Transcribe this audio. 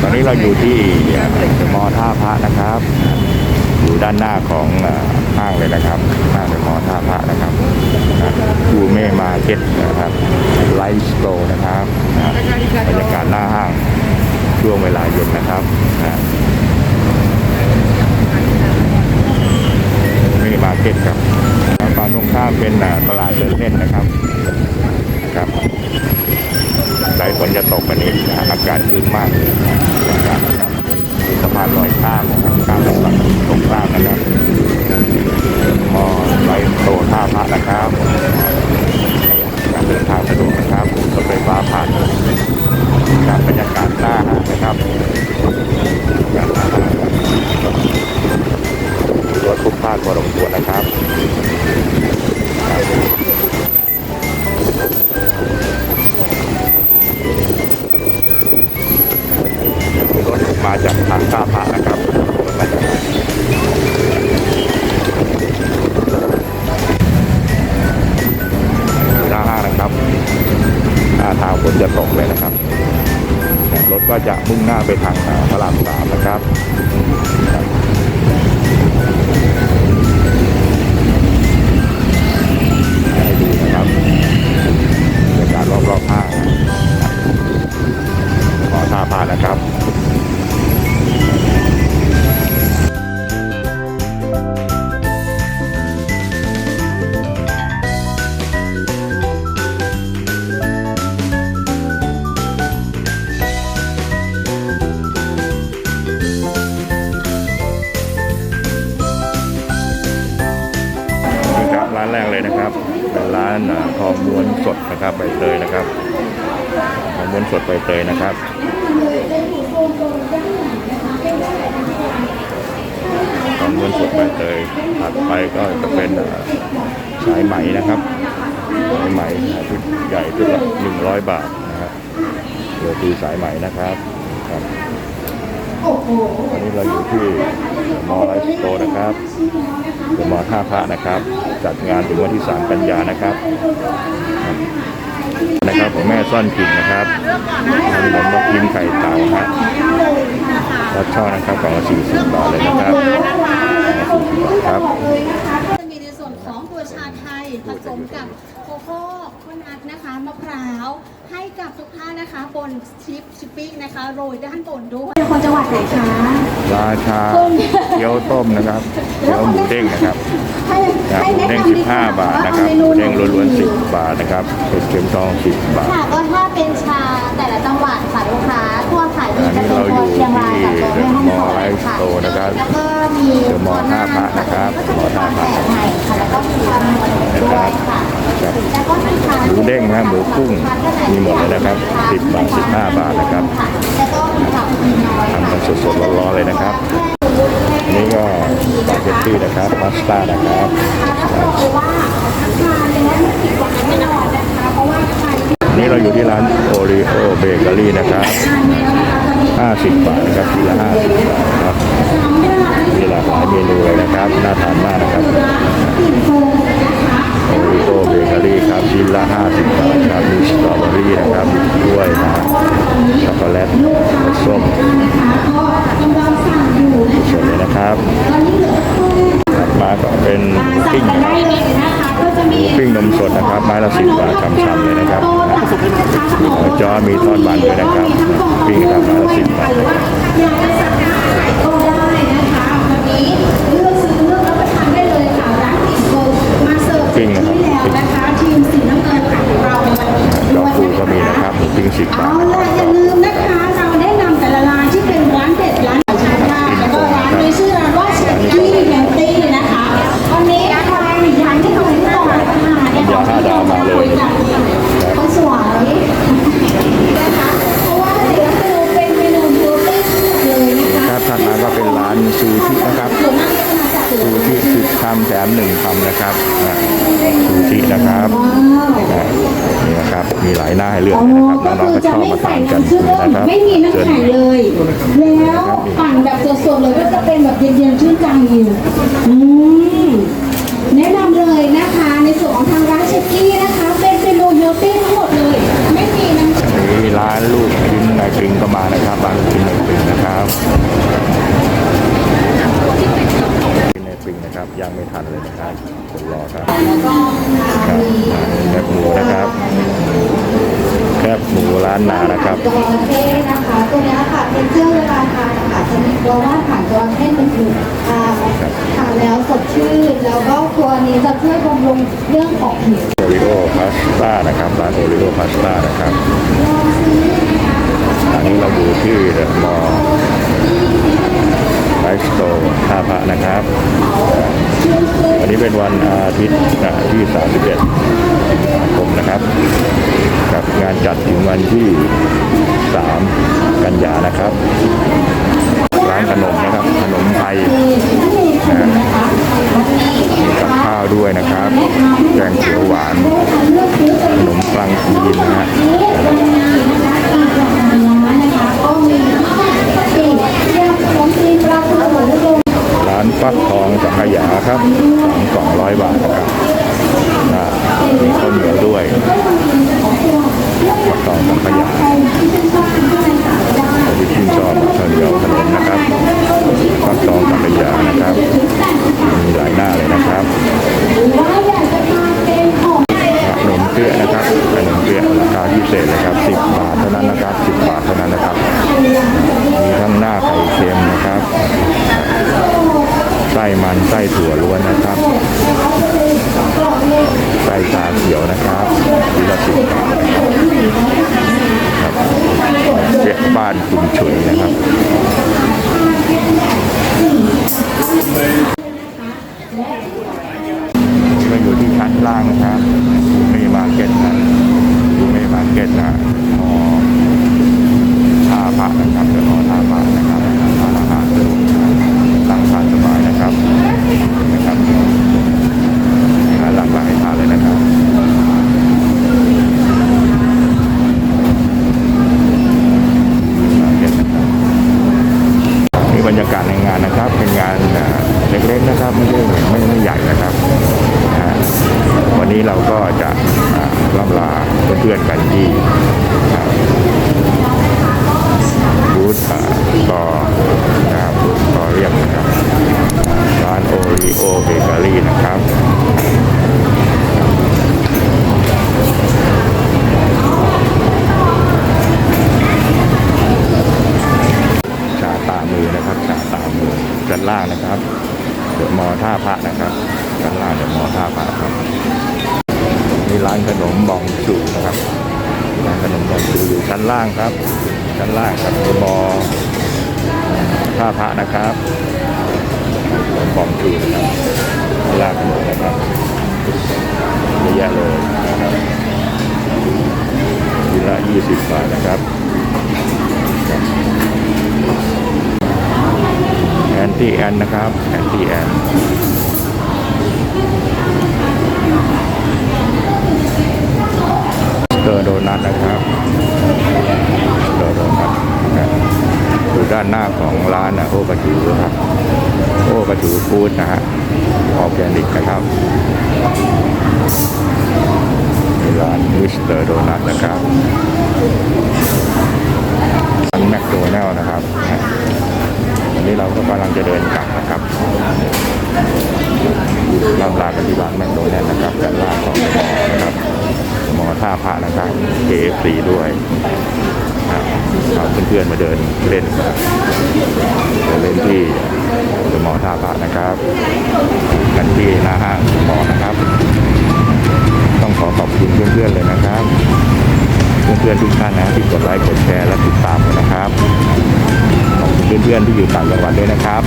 ตอนนี้เราอยู่ที่มอท่าพระนะครับ อยู่ด้านหน้าของห้างเลยนะครับห้างเป็นมอท่าพระนะครับคูเม่มาเก็ตนะครับไลฟ์สโตร์นะครับบรรยากาศหน้าห้างช่วงเวลาเย็นนะครับนะคูเม่มาเก็ตครับฝั่งตรงข้ามเป็นตลาดเดินเล่นนะครับครับ สายฝนจะตกวันนี้นะอากาศคืนมากเลยนะครับมีสะพานลอยข้ามข้ามตลาดตรงข้ามนะครับมอไปโตท่าพระนะครับการเดินทางสะดวกนะครับรถไฟฟ้าผ่านการบรรยากาศหน้าห้างนะครับรรยากาศหน้าห้างรถทุกภาคพอสมควรนะครับ จากทางท่าพระนะครับด้ากหน้าห้างนะครับหน้าทางฝนจะตกเลยนะครับเนี่ยรถก็จะมุ่งหน้าไปทางอ่าพระรามสามนะครับานแรกเลยนะครับเป็นร้านทองม้วนสดนะครับใบเตยนะครับทองม้วนสดใบเตยนะครับทองม้วนสดใบเตยถัดไปก็จะเป็นสายไหมนะครับสายไหมนะชุดใหญ่ชุดละหนึ่งร้อยบาทนะครับโรตีสายไหมนะครับครับ วันนี้เราอยู่ที่มอไลฟ์สโตร์นะครับเป็นมอท่าพระนะครับ จัดงานถึงวันที่ 3 กันยานะครับนะครับของแม่ซ่อนกลิ่นนะครับขนมนกยิ้มไข่เต่าฮะรับช่อนะครับกล่องละ40บาทเลยนะครับ40บาทครับ ผสมกับโกโก้ข้าวนัทนะคะมะพร้าวให้กับทุกท่านนะคะบนชิปชิปปิ้งนะคะโรยด้านบนด้วยเป็นคนจังหวัดไหนคะราชาเกี๊ยวต้มนะครับเกี๊ยวหมูเด้งนะครับให้ครับหมูให้แนะเด้งนำดีกว่15 บาทนะครับเมหนูมูไหนเด้งล้วนๆ10 บาทนะครับเผ็ดเค็มทอง 10 บาทค่ะก็ถ้าเป็นชาแต่ละจังหวัดค่ะลูกค้าทั่วขายดีอันนี้จะเป็นเราอยู่ตัวเชียงรายกับตัวแม่ฮ่องสอนที่ Mall Life ค่ะ Store นะครับแล้วก็มีเดอะมอลล์ท่าพระนะครับก็จะมีความแปลกใหม่ค่ะแล้วก็ ด้งนะหมูกุ้งมีหมดเลยนะครับ10บาท15บาทนะครับทำกันสดๆร้อนๆเลยนะครับนนี้ก็สปาเกตตี้นะครับพาสต้านะครับวันนี้เราอยู่ที่ร้านโอริโอเบเกอรี่นะครับ 50 บาทนะครับทีละ50 บาทครับมีหลากหลายเมนูเลยนะครับ น่าทานมากนะครับ รี่ครับชิ้นละ50บาทครับมีสตรอเบอรี่นะครับมีกล้วยนะช็อกโกแลตส้มนะคะก็กำลังสั่งอยู่นะสดเลยนะครับตอนนี้เหลือแค่ถัดมาก็เป็นปิ้งปิ้งนมสดนะครับไม้ละ10บบาทคำๆเลยนะครับจอมีทอดมันด้วยนะครับ ปิ้งครับไม้ละ10บบาก ลายหน้าให้เลือกอ๋อเลยนะครับก็น้องคือๆก็ชจะอบไม่มาใส่ทานกันน้ำเชื่อมนะครับไม่มีน้ำเชิญแข็งเลย แล้วปั่นแบบสดๆเลยก็จะเป็นแบบเย็นๆชื่นใจอยู่อืมแนะนำเลยนะคะ ในส่วนของทางร้านเชคกี้นะคะ เป็นเมนูเฮลตี้ทั้งหมดเลย ไม่มีน้ำมีร้านลูกชิ้นนายปิงก็มานะครับร้านลูกชิ้นนายปิงนะครับกิ นนายปิงนะครับยังไม่ทันเลยนะครับผมรอครับครับแคบหมูนะครับแคบหมูร้านนานะครับจระเข้นะคะตัวเนี้ยค่ะเป็นเชื่อเวลาทานนะคะจะมีตัวว่าผ่านจระเข้หนึ่งอยู่อ่าทานแล้วสดชื่นแล้วก็ตัวนี้จะช่วยบำรุงเรื่องของผิวโอริโอพาสต้านะครับร้านโอริโอพาสต้านะครับอันนี้เราอยู่ที่เดอะมอลล์ไล ฟ์สโตร์ท่าพระนะครับวันนี้เป็นวันอาทิตย์ที่ 31สิงหาคมนะครับ กับงานจัดถึงวันที่ 3 กันยานะครับ ร้านขนมนะครับ ขนมไทยนะมีกับข้าวด้วยนะครับ แกงเขียวหวาน ขนมปังจีนนะฮะ ก็มีปีกเรียกขนมจีนปลาทูหมูลูก ร้าน ฟักทองสังขยาครับสองกล่องร้อยบาทนะครับนะมีข้าวเหนียวด้วยฟักทองสังขยา ส้มันไส้ถั่วล้วนนะครับไส้ชาเขียวนะครับดีละสิบครับเจ็ดบ้านคุณฉุยนะครับมาอยู่ที่ชั้นล่างนะครับมีมาร์เก็ตนะอยู่ในมาร์เก็ตนะหอท่าพระนะครับเดี๋ยวหอท่าพระนะครับร้านอาหารสะดวกตั้งทานสบายนะครับนะครับอาหารหลากหลายทานเลยนะครับมาร์เก็ตนะครับนี่บรรยากาศในงานนะครับ เป็นงานอ่าเล็กๆนะครับ ไม่ใช่ไม่ไม่ใหญ่นะครับนะฮะวันนี้เราก็จะอ่าล่ำลาเพื่อนๆกันที่อ่าบูธอ่าต่อนะครับบูธต่อเรียมนะครับร้านโอริโอเบเกอรี่นะครับ ชาตามือนะครับชาตามือด้า นล่างนะครับเดอะมอท่าพระนะครับด้านล่างเดอะมอท่าพระครับมีร้านขนมบองจูนะครับร้านขนมบองจูอยู่ชั้นล่างครับชั้นล่างครับเดอะมอท่าพระนะครับขนมบองจูนะครับชั้นล่างขนมนะครับเยอะแยะเลยนะครับทีละ20บาทนะครับ แอน ตี้แอนนะครับแอนตี้แอนเตอร์โดนัทนะครับเตอร์โดนัทนะครับอยู่ด้านหน้าของร้านนะโอกระจูครับโอกระจูฟู้ดนะฮะออร์แกนิกนะครับมีร้านมิสเตอร์โดนัทนะครับร้านแมคโดนัลนะครับ เราก็กำลังจะเดินกลับนะครับลำลากันที่ร้านแมคโดนัลด์นะครับด้านล่างของหมอนะครับหมอท่าพระนะครับ KFC ด้วยครับเอาเพื่อนๆมาเดินเล่นครับเดินเล่นที่หมอท่าพระนะครับ กันที่หน้าห้างหมอนะครับ ต้องขอขอบคุณเพื่อนๆเลยนะครับเพื่อนๆทุกท่านนะที่กดไลค์กดแชร์และติดตามกันนะครับ เพื่อนๆที่อยู่ต่างจังหวัดด้วยนะครับ